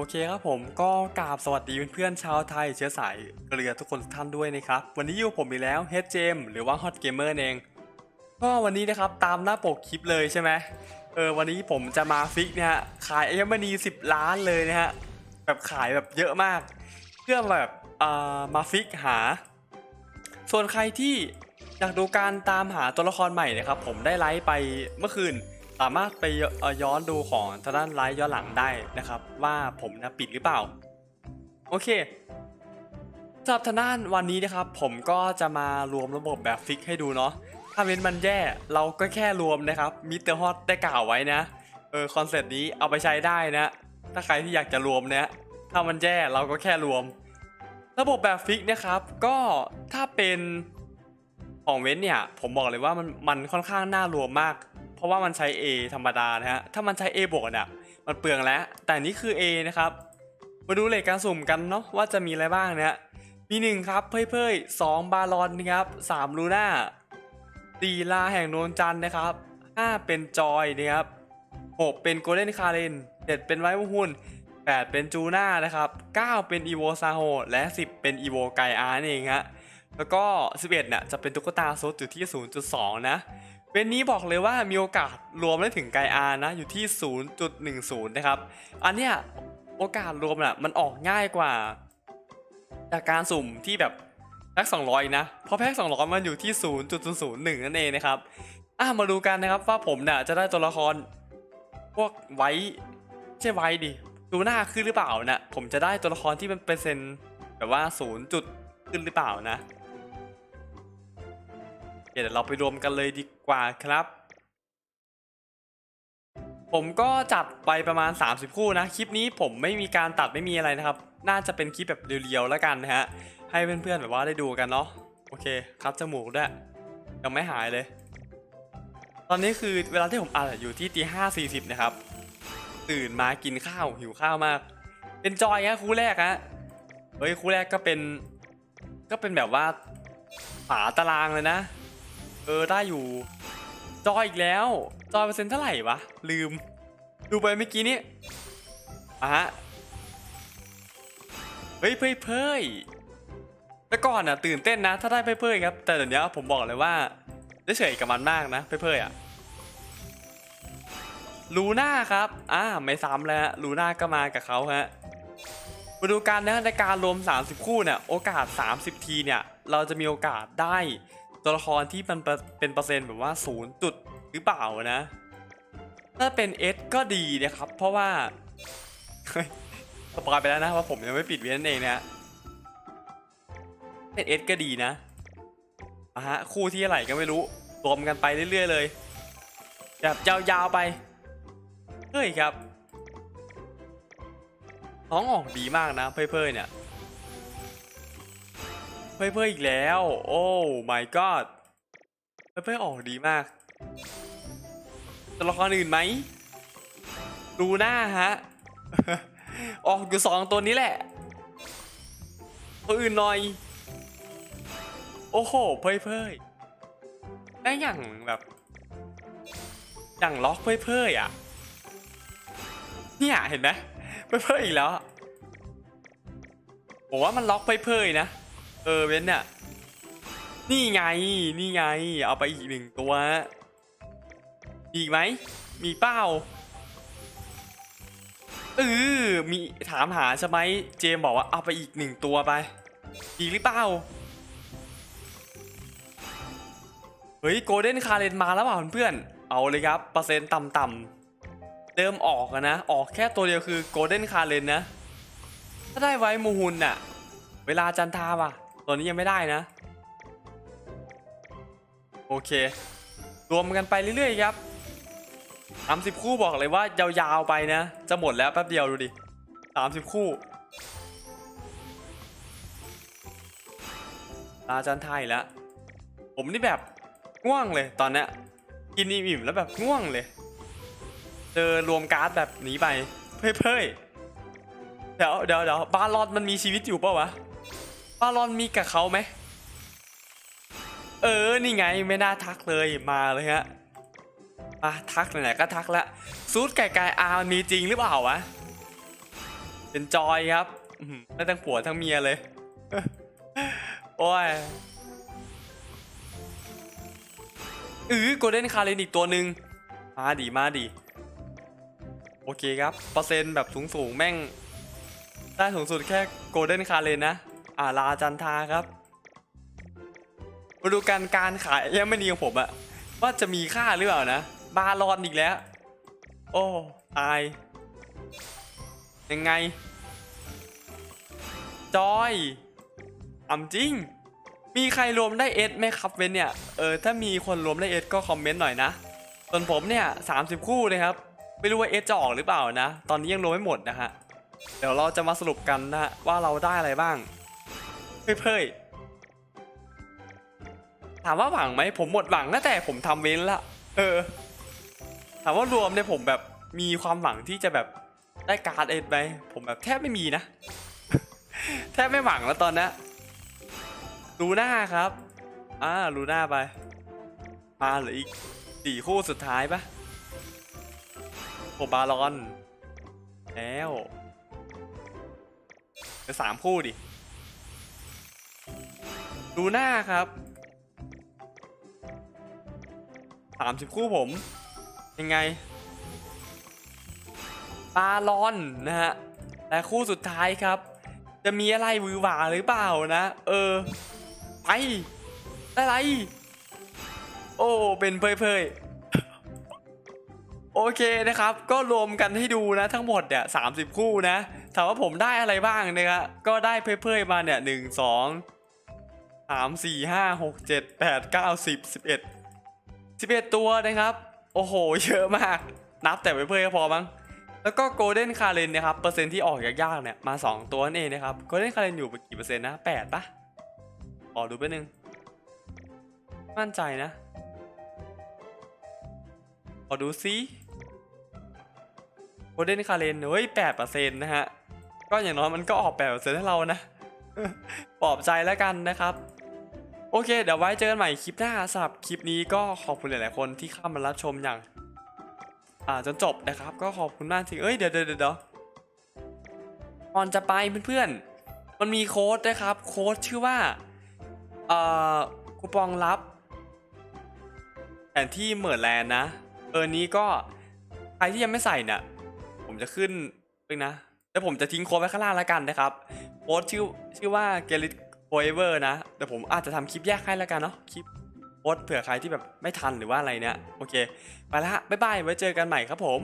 โอเคครับผมก็กราบสวัสดีเพื่อนๆชาวไทยเชื้อสายเกลือทุกคนทุกท่านด้วยนะครับ วันนี้อยู่ผมอีกแล้ว Head Gem หรือว่า Hot Gamer เอง ก็วันนี้นะครับตามหน้าปกคลิปเลยใช่ไหมเออวันนี้ผมจะมาฟิกเนี่ยฮะขายเอ็มนีสิบล้านเลยนะฮะแบบขายแบบเยอะมาก เพื่อแบบอ่ามาฟิกหา ส่วนใครที่อยากดูการตามหาตัวละครใหม่นะครับผมได้ไลฟ์ไปเมื่อคืน สามารถไปย้อนดูของทางด้านไลฟ์ย้อนหลังได้นะครับ ว่าผมนะปิดหรือเปล่า โอเคสำหรับทางด้านวันนี้นะครับ ผมก็จะมารวมระบบแบบฟิกให้ดูเนาะถ้าเว้นมันแย่เราก็แค่รวมนะครับมิเตอร์ฮอตได้กล่าวไว้นะเออคอนเซ็ปต์นี้เอาไปใช้ได้นะ ถ้าใครที่อยากจะรวมเนี่ยถ้ามันแย่เราก็แค่รวม ระบบแบบฟิกนะครับก็ถ้าเป็นของเว้นเนี่ยผมบอกเลยว่ามันมันค่อนข้างน่ารวมมาก เพราะว่ามันใช้ A ธรรมดานะฮะ ถ้ามันใช้ A บวกเนี่ยมันเปลืองแล้ว แต่นี่คือ A นะครับ มาดูเลขการสุ่มกันเนาะว่าจะมีอะไรบ้างนะฮะ มีหนึ่งครับเพ่ยเพ่ยสองบาลอนนะครับสามลูน่าสี่ลาแห่งโนนจันนะครับห้าเป็นจอยนะครับหกเป็นโกลเด้นคาเรนเจ็ดเป็นไวท์หุ่นแปดเป็นจูน่านะครับเก้าเป็นอีโวซาโฮและสิบเป็นอีโวไกอาร์นเองฮะแล้วก็ 11เนี่ยจะเป็นตุ๊กตาโซดอยู่ที่ 0.2 นะ เว้นนี้บอกเลยว่ามีโอกาสรวมได้ถึงไกอาร์นะอยู่ที่ 0.10 นะครับ อันเนี้ยโอกาสรวมน่ะมันออกง่ายกว่าจากการสุ่มที่แบบแพ็ก200 นะ เพราะแพ็ก200 มันอยู่ที่ 0.001 นั่นเองนะครับอะมาดูกันนะครับว่าผมเนี่ยจะได้ตัวละครพวกไว้ใช่ไว้ดิดูหน้าขึ้นหรือเปล่านะผมจะได้ตัวละครที่มันเปอร์เซ็นต์แบบว่า0จุดขึ้นหรือเปล่านะ เดี๋ยวเราไปรวมกันเลยดี กว่าครับ ผมก็จัดไปประมาณ 30 คู่นะ คลิปนี้ผมไม่มีการตัดไม่มีอะไรนะครับ น่าจะเป็นคลิปแบบเรียวๆแล้วกันนะฮะ ให้เพื่อนๆแบบว่าได้ดูกันเนาะ โอเคครับจมูกด้วยยังไม่หายเลย ตอนนี้คือเวลาที่ผมอัดอยู่ที่ตีห้าสี่สิบนะครับ ตื่นมากินข้าวหิวข้าวมาก เป็นจอยฮะคู่แรกฮะ เฮ้ยคู่แรกก็เป็น ก็เป็นแบบว่าฝาตารางเลยนะ เออได้อยู่ จอยอีกแล้ว จอยเปอร์เซ็นต์เท่าไหร่วะ ลืม ดูไปเมื่อกี้นี้อะฮะเฮ้ยเพ่ยเพยแต่ก่อนอะตื่นเต้นนะ ถ้าได้เพ่ยเพยครับ แต่เดี๋ยวนี้ผมบอกเลยว่าได้เฉยกับมันมากนะเพ่ยเพยอะลูน่าครับ อ่า ไม่ซ้ำแล้วฮะลูน่าก็มากับเขาฮะมาดูกันนะในการรวม 30 คู่เนี่ย โอกาส 30 ทีเนี่ย เราจะมีโอกาสได้ ตัวละครที่มันเป็นเปอร์เซ็นต์แบบว่า0จุดหรือเปล่านะ ถ้าเป็น S ก็ดีนะครับ เพราะว่าสปอยไปแล้วนะว่าผมยังไม่ปิดเวียนนเองนะเป็น S ก็ดีนะอะฮะคู่ที่อะไรก็ไม่รู้รวมกันไปเรื่อยๆเลยแบบยาวๆไปเฮ้ยครับท้องออกดีมากนะเพ่ยๆเนี่ย เพ่ยๆอีกแล้ว โอ้ my god เพ่ยๆออกดีมากตัวละครอื่นไหมดูหน้าฮะ ออกอยู่สองตัวนี้แหละตัวอื่นหน่อย โอ้โห เพ่ยๆได้อย่างแบบอย่างล็อกเพ่ยๆอะเนี่ยเห็นไหมเพ่ยๆอีกแล้วผมว่ามันล็อกเพ่ยๆนะ เออเว้นเนี่ยนี่ไง นี่ไง เอาไปอีกหนึ่งตัว อีกไหม มีเป้าเออมีถามหาใช่ไหมเจมบอกว่าเอาไปอีกหนึ่งตัวไป อีกหรือเปล่า เฮ้ยโกลเด้นคาเรนมาแล้วเปล่าเพื่อนเอาเลยครับ เปอร์เซ็นต์ต่ำๆเดิมออกนะ ออกแค่ตัวเดียวคือโกลเด้นคาเรนนะ ถ้าได้ไว้มูฮุนน่ะ เวลาจันทาว่ะ ตัวนี้ยังไม่ได้นะ โอเค รวมกันไปเรื่อยๆครับสามสิบคู่บอกเลยว่ายาวๆไปนะ จะหมดแล้วแป๊บเดียวดูดิสามสิบคู่ลาจันทยแล้ว ผมนี่แบบง่วงเลยตอนเนี้ยกินอิ่มๆแล้วแบบง่วงเลยเจอรวมการ์ดแบบนี้ไปเพ่ยๆเดี๋ยวเดี๋ยวเดี๋ยวบาลอนมันมีชีวิตอยู่เปล่าวะ บาลอนมีกับเขาไหม เออ นี่ไงไม่น่าทักเลยมาเลยฮะ มาทักไหนๆก็ทักล้วซูดไก่ไก่อามันมีจริงหรือเปล่าวะ เป็นจอยครับได้ทั้งผัวทั้งเมียเลย โอ้ยอือโกลเด้นคาเลนอีกตัวหนึ่งมาดีมาดี โอเคครับ เปอร์เซ็นต์แบบสูงสูงๆแม่ง ได้สูงสุดแค่โกลเด้นคาเลนนะ อ่าลาจันทาครับมาดูการการขายยังไม่ดีของผมอะว่าจะมีค่าหรือเปล่านะบาลอนอีกแล้ว โอ้ตาย ยังไง จอยอ่ำจริง มีใครรวมได้เอสไหมครับเว้นเนี่ย เออ ถ้ามีคนรวมได้เอสก็คอมเมนต์หน่อยนะ ส่วนผมเนี่ย30คู่เลยครับ ไม่รู้ว่าเอสจะออกหรือเปล่านะ ตอนนี้ยังรวมไม่หมดนะฮะ เดี๋ยวเราจะมาสรุปกันนะว่าเราได้อะไรบ้าง เพ่ยถามว่าหวังไหมผมหมดหวังตั้งแต่ผมทำเว้นละเออ ถามว่ารวมเนี่ยผมแบบมีความหวังที่จะแบบได้การ์ดเอ็ดไหมผมแบบแทบไม่มีนะ แทบไม่หวังแล้วตอนนี้ลูน่าครับอ่าลูน่าไป มาเหลืออีกสี่คู่สุดท้ายปะโอบาลอน แล้วสามคู่ดิ ลูหน่าครับสามสิบคู่ผม ยังไงบาลอนนะฮะและคู่สุดท้ายครับ จะมีอะไรวือหวาหรือเปล่านะ เออ ไป อะไร โอ้ เป็นเพยเพยโอเคนะครับ ก็รวมกันให้ดูนะทั้งหมดเนี่ยสามสิบคู่นะ ถามว่าผมได้อะไรบ้างนะครับ ก็ได้เพยเพยมาเนี่ยหนึ่งสอง สามสี่ห้าหกเจ็ดแปดเก้าสิบสิบเอ็ดสิบเอ็ดตัวนะครับ โอ้โห เยอะมาก นับแต่เพยเพยๆก็พอมั้ง แล้วก็โกลเด้นคา r รนนะครับ เปอร์เซ็นต์ที่ออกยากๆเนี่ย มา 2 ตัวนั่นเองนะครับ โกลเด้นคา r รนอยู่กี่เปอร์เซ็นต์นะ8ปะขอดูไปบนึง มั่นใจนะ ขอดูซิโกลเด้นคา r รนเฮ้ย8เปอร์เซ็นต์นะฮะ ก็อย่างน้อยมันก็ออก8เปอร์เซ็นต์ให้เรานะปลอบใจแล้วกันนะครับ โอเค เดี๋ยวไว้เจอกันใหม่คลิปหน้าสำหรับคลิปนี้ก็ขอบคุณหลาย ๆ คนที่เข้ามารับชมอย่าง อ่าจนจบนะครับ ก็ขอบคุณมากจริงเอ้ยเดี๋ยวเดี๋ยวเดี๋ยวก่อนจะไปเพื่อนๆ มันมีโค้ดนะครับ โค้ดชื่อว่าเอ่อคูปองรับแผนที่เหมือนแลนนะเออนี้ก็ใครที่ยังไม่ใส่เนี่ยผมจะขึ้นเพิ่งนะแล้วผมจะทิ้งโค้ดไว้ข้างล่างแล้วกันนะครับโค้ดชื่อชื่อว่า g e l i โฟเอเวอร์นะ แต่ผมอาจจะทำคลิปแยกให้แล้วกันเนาะ คลิปโพสเผื่อใครที่แบบไม่ทันหรือว่าอะไรเนี่ย โอเค ไปละ บ๊ายบาย ไว้เจอกันใหม่ครับผม